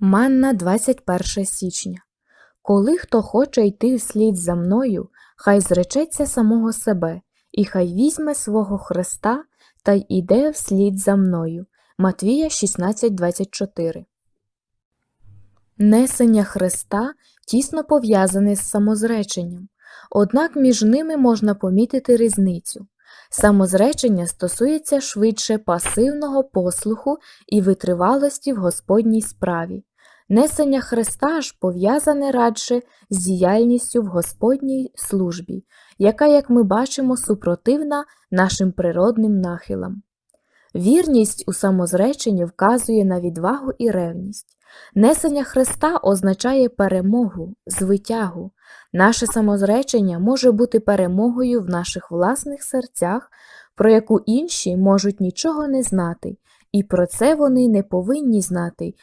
Манна 21 січня. Коли хто хоче йти вслід за мною, хай зречеться самого себе, і хай візьме свого Христа та й іде вслід за мною. Матвія 16.24 Несення Христа тісно пов'язане з самозреченням, однак між ними можна помітити різницю. Самозречення стосується швидше пасивного послуху і витривалості в Господній справі. Несення Христа ж пов'язане радше з діяльністю в Господній службі, яка, як ми бачимо, супротивна нашим природним нахилам. Вірність у самозреченні вказує на відвагу і ревність. Несення Христа означає перемогу, звитягу. Наше самозречення може бути перемогою в наших власних серцях, про яку інші можуть нічого не знати, і про це вони не повинні знати